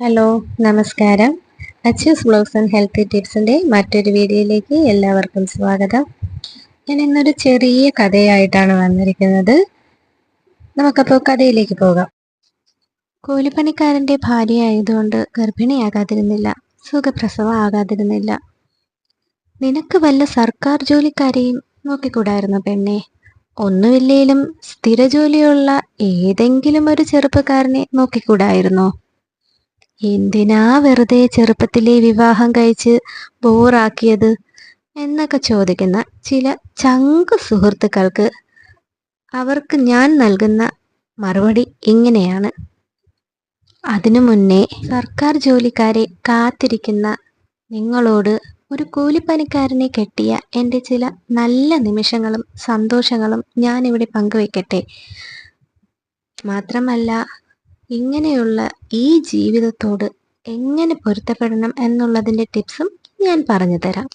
Hello നമസ്കാരം. Achus blogs and health ടിപ്സിന്റെ മറ്റൊരു വീഡിയോയിലേക്ക് എല്ലാവർക്കും സ്വാഗതം. ഞാൻ ഇന്നൊരു ചെറിയ കഥയായിട്ടാണ് വന്നിരിക്കുന്നത്. നമുക്കപ്പോൾ കഥയിലേക്ക് പോകാം. കൂലിപ്പണിക്കാരന്റെ ഭാര്യ ആയതുകൊണ്ട് ഗർഭിണിയാകാതിരുന്നില്ല സുഖപ്രസവം ആകാതിരുന്നില്ല. നിനക്ക് വല്ല സർക്കാർ ജോലിക്കാരെയും നോക്കിക്കൂടായിരുന്നു പെണ്ണെ. ഒന്നുമില്ലേലും സ്ഥിരജോലിയുള്ള ഏതെങ്കിലും ഒരു ചെറുപ്പക്കാരനെ നോക്കിക്കൂടായിരുന്നോ? എന്തിനാ വെറുതെ ചെറുപ്പത്തിലെ വിവാഹം കഴിച്ച് ബോറാക്കിയത്? എന്നൊക്കെ ചോദിക്കുന്ന ചില ചങ്ക് സുഹൃത്തുക്കൾക്ക് അവർക്ക് ഞാൻ നൽകുന്ന മറുപടി ഇങ്ങനെയാണ്. അതിനു മുന്നേ സർക്കാർ ജോലിക്കാരെ കാത്തിരിക്കുന്ന നിങ്ങളോട് ഒരു കൂലിപ്പണിക്കാരനെ കെട്ടിയ എന്റെ ചില നല്ല നിമിഷങ്ങളും സന്തോഷങ്ങളും ഞാനിവിടെ പങ്കുവയ്ക്കട്ടെ മാത്രമല്ല ഇങ്ങനെയുള്ള ഈ ജീവിതത്തോട് എങ്ങനെ പൊരുത്തപ്പെടണം എന്നുള്ളതിന്റെ ടിപ്സും ഞാൻ പറഞ്ഞു തരാം.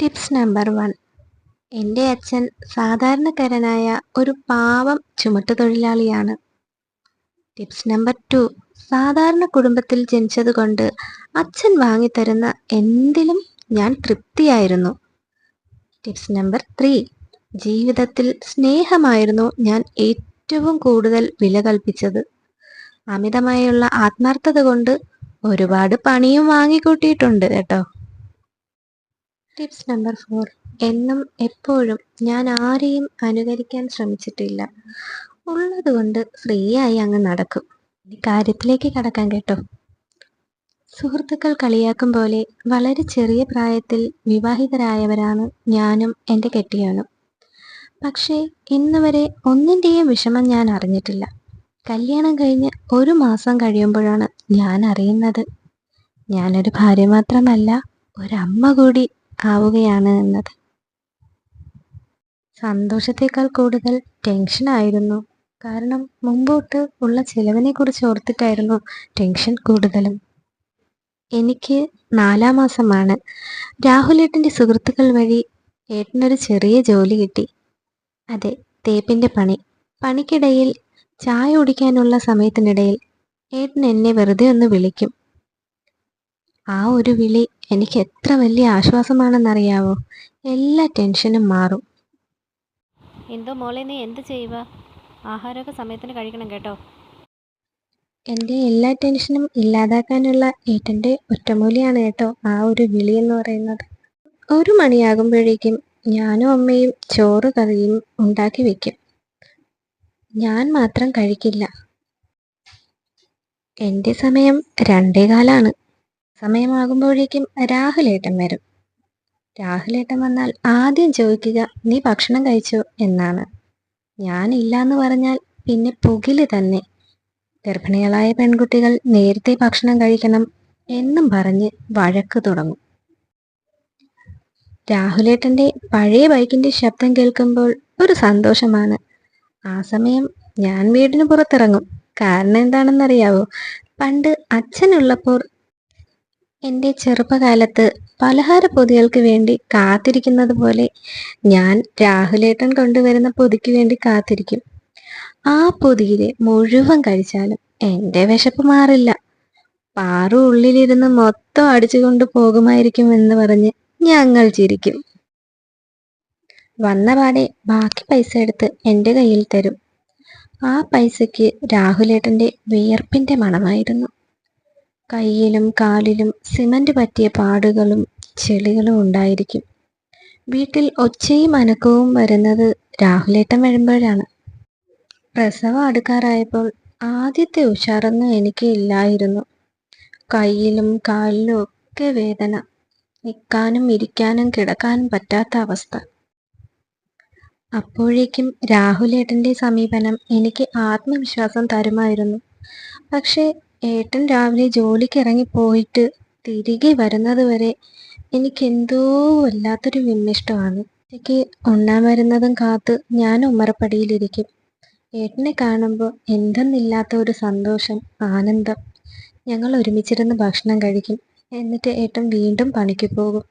Tips number one. എന്റെ അച്ഛൻ സാധാരണക്കാരനായ ഒരു പാവം ചുമട്ടുതൊഴിലാളിയാണ് ടിപ്സ് നമ്പർ ടു. സാധാരണ കുടുംബത്തിൽ ജനിച്ചതുകൊണ്ട് അച്ഛൻ വാങ്ങിത്തരുന്ന എന്തിലും ഞാൻ തൃപ്തിയായിരുന്നു. Tips number three. ജീവിതത്തിൽ സ്നേഹമായിരുന്നു ഞാൻ ഏറ്റവും കൂടുതൽ വില കൽപ്പിച്ചത്. അമിതമായുള്ള ആത്മാർത്ഥത കൊണ്ട് ഒരുപാട് പണിയും വാങ്ങിക്കൂട്ടിയിട്ടുണ്ട് കേട്ടോ. Tips number four. എന്നും എപ്പോഴും ഞാൻ ആരെയും അനുകരിക്കാൻ ശ്രമിച്ചിട്ടില്ല. ഉള്ളത് കൊണ്ട് ഫ്രീ ആയി അങ്ങ് നടക്കും. കാര്യത്തിലേക്ക് കടക്കാൻ കേട്ടോ. സുഹൃത്തുക്കൾ കളിയാക്കും പോലെ വളരെ ചെറിയ പ്രായത്തിൽ വിവാഹിതരായവരാണ് ഞാനും എന്റെ കെട്ടിയാനും. പക്ഷേ ഇന്ന് വരെ ഒന്നിന്റെയും വിഷമം ഞാൻ അറിഞ്ഞിട്ടില്ല. കല്യാണം കഴിഞ്ഞ് ഒരു മാസം കഴിയുമ്പോഴാണ് ഞാൻ അറിയുന്നത്. ഞാനൊരു ഭാര്യ മാത്രമല്ല ഒരമ്മ കൂടി ആവുകയാണ് എന്നത്. സന്തോഷത്തേക്കാൾ കൂടുതൽ ടെൻഷനായിരുന്നു കാരണം മുമ്പോട്ട് ഉള്ള ചിലവിനെ കുറിച്ച് ഓർത്തിട്ടായിരുന്നു ടെൻഷൻ കൂടുതലും. എനിക്ക് നാലാം മാസമാണ്. രാഹുലേട്ടന്റെ സുഹൃത്തുക്കൾ വഴി ഏട്ടനൊരു ചെറിയ ജോലി കിട്ടി. അതെ തേപ്പിന്റെ പണി. പണിക്കിടയിൽ ചായ കുടിക്കാനുള്ള സമയത്തിനിടയിൽ ഏട്ടൻ എന്നെ വെറുതെ ഒന്ന് വിളിക്കും. ആ ഒരു വിളി എനിക്ക് എത്ര വലിയ ആശ്വാസമാണെന്നറിയാവോ? എല്ലാ ടെൻഷനും മാറും. എന്തോ മോളെ നീ എന്ത് ചെയ്യുക? ആഹാരമൊക്കെ സമയത്തിന് കഴിക്കണം കേട്ടോ. എന്റെ എല്ലാ ടെൻഷനും ഇല്ലാതാക്കാനുള്ള ഏട്ടന്റെ ഒറ്റമൂലിയാണ് കേട്ടോ ആ ഒരു വിളി എന്ന് പറയുന്നത്. ഒരു മണിയാകുമ്പോഴേക്കും ഞാനും അമ്മയും ചോറ് കറിയും ഉണ്ടാക്കി വെക്കും. ഞാൻ മാത്രം കഴിക്കില്ല. എന്റെ സമയം രണ്ടേ കാലാണ്. സമയമാകുമ്പോഴേക്കും രാഹുലേട്ടൻ വരും. രാഹുലേട്ടൻ വന്നാൽ ആദ്യം ചോദിക്കുക നീ ഭക്ഷണം കഴിച്ചോ? എന്നാണ്. ഞാനില്ല എന്ന് പറഞ്ഞാൽ പിന്നെ പുകിൽ തന്നെ. ഗർഭിണികളായ പെൺകുട്ടികൾ നേരത്തെ ഭക്ഷണം കഴിക്കണം എന്നും പറഞ്ഞ് വഴക്ക് തുടങ്ങും. രാഹുലേട്ടന്റെ പഴയ ബൈക്കിന്റെ ശബ്ദം കേൾക്കുമ്പോൾ ഒരു സന്തോഷമാണ്. ആ സമയം ഞാൻ വീടിന് പുറത്തിറങ്ങും. കാരണം എന്താണെന്നറിയാവോ? പണ്ട് അച്ഛനുള്ളപ്പോൾ എന്റെ ചെറുപ്പകാലത്ത് പലഹാര പൊതികൾക്ക് വേണ്ടി കാത്തിരിക്കുന്നത് പോലെ ഞാൻ രാഹുലേട്ടൻ കൊണ്ടുവരുന്ന പൊതിക്ക് വേണ്ടി കാത്തിരിക്കും. ആ പൊതിയിലെ മുഴുവൻ കഴിച്ചാലും എന്റെ വിശപ്പ് മാറില്ല. പാറു ഉള്ളിലിരുന്ന് മൊത്തം അടിച്ചുകൊണ്ട് പോകുമായിരിക്കും എന്ന് പറഞ്ഞ് ഞങ്ങൾ ചിരിക്കും. വന്ന പാടെ ബാക്കി പൈസ എടുത്ത് എന്റെ കയ്യിൽ തരും. ആ പൈസയ്ക്ക് രാഹുലേട്ടന്റെ വിയർപ്പിന്റെ മണമായിരുന്നു. കയ്യിലും കാലിലും സിമന്റ് പറ്റിയ പാടുകളും ചെളികളും ഉണ്ടായിരിക്കും. വീട്ടിൽ ഒച്ചയും അനക്കവും വരുന്നത് രാഹുലേട്ടൻ വരുമ്പോഴാണ്. പ്രസവം അടുക്കാറായപ്പോൾ ആദ്യത്തെ ഉഷാറൊന്നും എനിക്ക് ഇല്ലായിരുന്നു. കയ്യിലും കാലിലും ഒക്കെ വേദന. നിൽക്കാനും ഇരിക്കാനും കിടക്കാനും പറ്റാത്ത അവസ്ഥ. അപ്പോഴേക്കും രാഹുലേട്ടന്റെ സമീപനം എനിക്ക് ആത്മവിശ്വാസം തരുമായിരുന്നു. പക്ഷേ ഏട്ടൻ രാവിലെ ജോലിക്ക് ഇറങ്ങി പോയിട്ട് തിരികെ വരുന്നത് വരെ എനിക്കെന്തോ വല്ലാത്തൊരു വിമ്മിഷ്ടമാണ്. എനിക്ക് ഉണ്ണാൻ വരുന്നതും കാത്ത് ഞാൻ ഉമ്മറപ്പടിയിലിരിക്കും. ഏട്ടനെ കാണുമ്പോൾ എന്തെന്നില്ലാത്ത ഒരു സന്തോഷം ആനന്ദം. ഞങ്ങൾ ഒരുമിച്ചിരുന്ന് ഭക്ഷണം കഴിക്കും. എന്നിട്ട് ഏട്ടൻ വീണ്ടും പണിക്ക് പോകും.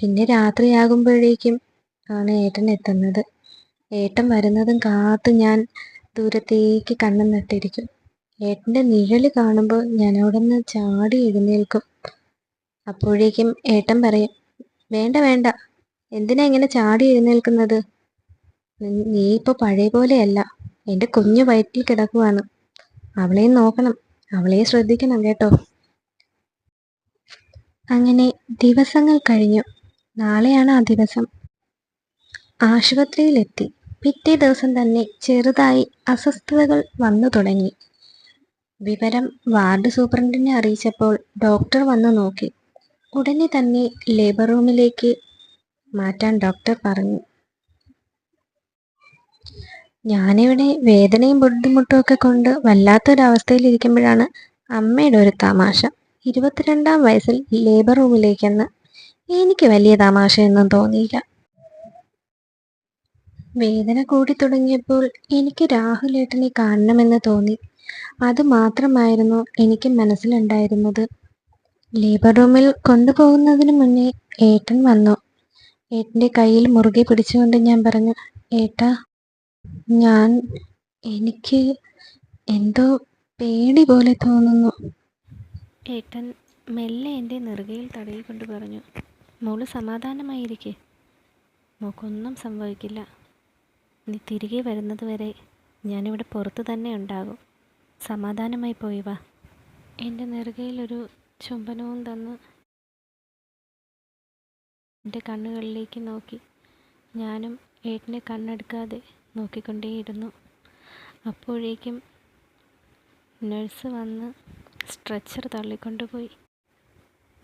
പിന്നെ രാത്രിയാകുമ്പോഴേക്കും ആണ് ഏട്ടൻ എത്തുന്നത്. ഏട്ടൻ വരുന്നതും കാത്ത് ഞാൻ ദൂരത്തേക്ക് കണ്ണും നട്ടിരിക്കും. ഏട്ടന്റെ നിഴൽ കാണുമ്പോൾ ഞാൻ അവിടെ നിന്ന് ചാടി എഴുന്നേൽക്കും. അപ്പോഴേക്കും ഏട്ടൻ പറയും വേണ്ട വേണ്ട. എന്തിനാ ഇങ്ങനെ ചാടി എഴുന്നേൽക്കുന്നത്? നീ ഇപ്പോൾ പഴയ പോലെയല്ല. എന്റെ കുഞ്ഞു വയറ്റിൽ കിടക്കുവാണ്. അവളെയും നോക്കണം. അവളെയും ശ്രദ്ധിക്കണം കേട്ടോ. അങ്ങനെ ദിവസങ്ങൾ കഴിഞ്ഞു. നാളെയാണ് ആ ദിവസം. ആശുപത്രിയിലെത്തി. പിറ്റേ ദിവസം തന്നെ ചെറുതായി അസ്വസ്ഥതകൾ വന്നു തുടങ്ങി. വിവരം വാർഡ് സൂപ്രണ്ടിനെ അറിയിച്ചപ്പോൾ ഡോക്ടർ വന്നു നോക്കി. ഉടനെ തന്നെ ലേബർ റൂമിലേക്ക് മാറ്റാൻ ഡോക്ടർ പറഞ്ഞു. ഞാനിവിടെ വേദനയും ബുദ്ധിമുട്ടും ഒക്കെ കൊണ്ട് വല്ലാത്തൊരവസ്ഥയിലിരിക്കുമ്പോഴാണ് അമ്മയുടെ ഒരു തമാശ. ഇരുപത്തിരണ്ടാം വയസ്സിൽ ലേബർ റൂമിലേക്കെന്ന് എനിക്ക് വലിയ തമാശയൊന്നും തോന്നിയില്ല. വേദന കൂടി തുടങ്ങിയപ്പോൾ എനിക്ക് രാഹുലേട്ടനെ കാണണമെന്ന് തോന്നി. അത് മാത്രമായിരുന്നു എനിക്ക് മനസ്സിലുണ്ടായിരുന്നത്. ലേബർ റൂമിൽ കൊണ്ടുപോകുന്നതിന് മുന്നേ ഏട്ടൻ വന്നു. ഏട്ടന്റെ കയ്യിൽ മുറുകെ പിടിച്ചുകൊണ്ട് ഞാൻ പറഞ്ഞു ഏട്ടാ ഞാൻ എനിക്ക് എന്തോ പേടി പോലെ തോന്നുന്നു. ഏട്ടൻ മെല്ലെ എന്റെ നെറുകയിൽ തടയിക്കൊണ്ട് പറഞ്ഞു മോൾ സമാധാനമായിരിക്കെ. മോക്കൊന്നും സംഭവിക്കില്ല. നീ തിരികെ വരുന്നതുവരെ ഞാനിവിടെ പുറത്ത് തന്നെ ഉണ്ടാകും. സമാധാനമായി പോയി വാ. എന്റെ നെറുകയിലൊരു ചുംബനവും തന്ന് എന്റെ കണ്ണുകളിലേക്ക് നോക്കി. ഞാനും ഏട്ടനെ കണ്ണെടുക്കാതെ നോക്കിക്കൊണ്ടേയിരുന്നു. അപ്പോഴേക്കും നഴ്സ് വന്ന് സ്ട്രെച്ചർ തള്ളിക്കൊണ്ടുപോയി.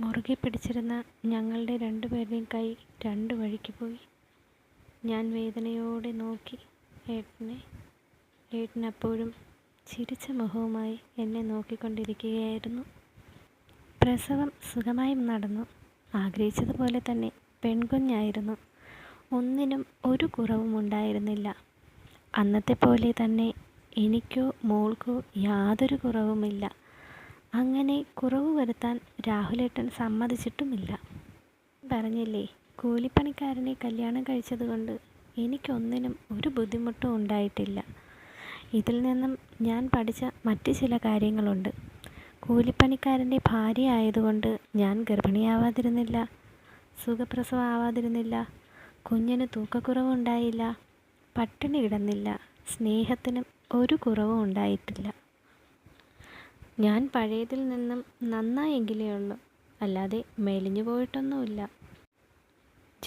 മുറുകെ പിടിച്ചിരുന്ന ഞങ്ങളുടെ രണ്ടുപേരുടെയും കൈ രണ്ടു വഴിക്ക് പോയി. ഞാൻ വേദനയോടെ നോക്കി ഏട്ടനെ. ഏട്ടൻ അപ്പോഴും ചിരിച്ച മുഖവുമായി എന്നെ നോക്കിക്കൊണ്ടിരിക്കുകയായിരുന്നു. പ്രസവം സുഖമായി നടന്നു. ആഗ്രഹിച്ചതുപോലെ തന്നെ പെൺകുഞ്ഞായിരുന്നു. ഒന്നിനും ഒരു കുറവും ഉണ്ടായിരുന്നില്ല. അന്നത്തെ പോലെ തന്നെ എനിക്കോ മോൾക്കോ യാതൊരു കുറവുമില്ല. അങ്ങനെ കുറവ് വരുത്താൻ രാഹുലേട്ടൻ സമ്മതിച്ചിട്ടുമില്ല. പറഞ്ഞില്ലേ കൂലിപ്പണിക്കാരനെ കല്യാണം കഴിച്ചതുകൊണ്ട് എനിക്കൊന്നിനും ഒരു ബുദ്ധിമുട്ടും ഉണ്ടായിട്ടില്ല. ഇതിൽ നിന്നും ഞാൻ പഠിച്ച മറ്റ് ചില കാര്യങ്ങളുണ്ട്. കൂലിപ്പണിക്കാരന്റെ ഭാര്യ ആയതുകൊണ്ട് ഞാൻ ഗർഭിണിയാവാതിരുന്നില്ല. സുഖപ്രസവം ആവാതിരുന്നില്ല കുഞ്ഞിന് തൂക്കക്കുറവുണ്ടായില്ല. പട്ടിണി കിടന്നില്ല. സ്നേഹത്തിനും ഒരു കുറവും ഉണ്ടായിട്ടില്ല. ഞാൻ പഴയതിൽ നിന്നും നന്നായെങ്കിലേ ഉള്ളൂ. അല്ലാതെ മെലിഞ്ഞു പോയിട്ടൊന്നുമില്ല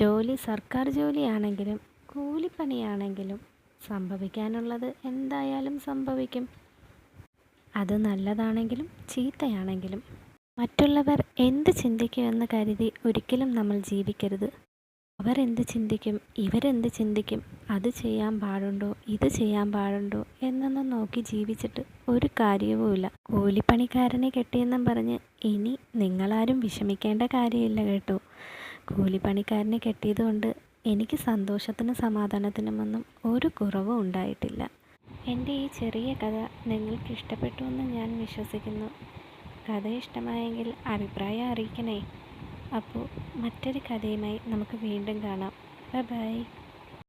ജോലി സർക്കാർ ജോലിയാണെങ്കിലും കൂലിപ്പണിയാണെങ്കിലും സംഭവിക്കാനുള്ളത് എന്തായാലും സംഭവിക്കും. അത് നല്ലതാണെങ്കിലും ചീത്തയാണെങ്കിലും. മറ്റുള്ളവർ എന്ത് ചിന്തിക്കുമെന്ന് കരുതി ഒരിക്കലും നമ്മൾ ജീവിക്കരുത്. അവർ എന്ത് ചിന്തിക്കും ഇവരെന്ത് ചിന്തിക്കും അത് ചെയ്യാൻ പാടുണ്ടോ ഇത് ചെയ്യാൻ പാടുണ്ടോ എന്നൊന്നും നോക്കി ജീവിച്ചിട്ട് ഒരു കാര്യവുമില്ല. കൂലിപ്പണിക്കാരനെ കെട്ടിയെന്നും പറഞ്ഞ് ഇനി നിങ്ങളാരും വിഷമിക്കേണ്ട കാര്യമില്ല കേട്ടോ. കൂലിപ്പണിക്കാരനെ കെട്ടിയതുകൊണ്ട് എനിക്ക് സന്തോഷത്തിനും സമാധാനത്തിനുമൊന്നും ഒരു കുറവും ഉണ്ടായിട്ടില്ല. എന്റെ ഈ ചെറിയ കഥ നിങ്ങൾക്ക് ഇഷ്ടപ്പെട്ടു എന്ന് ഞാൻ വിശ്വസിക്കുന്നു. കഥ ഇഷ്ടമായെങ്കിൽ അഭിപ്രായം അറിയിക്കണേ. അപ്പോൾ മറ്റൊരു കഥയുമായി നമുക്ക് വീണ്ടും കാണാം. Bye bye.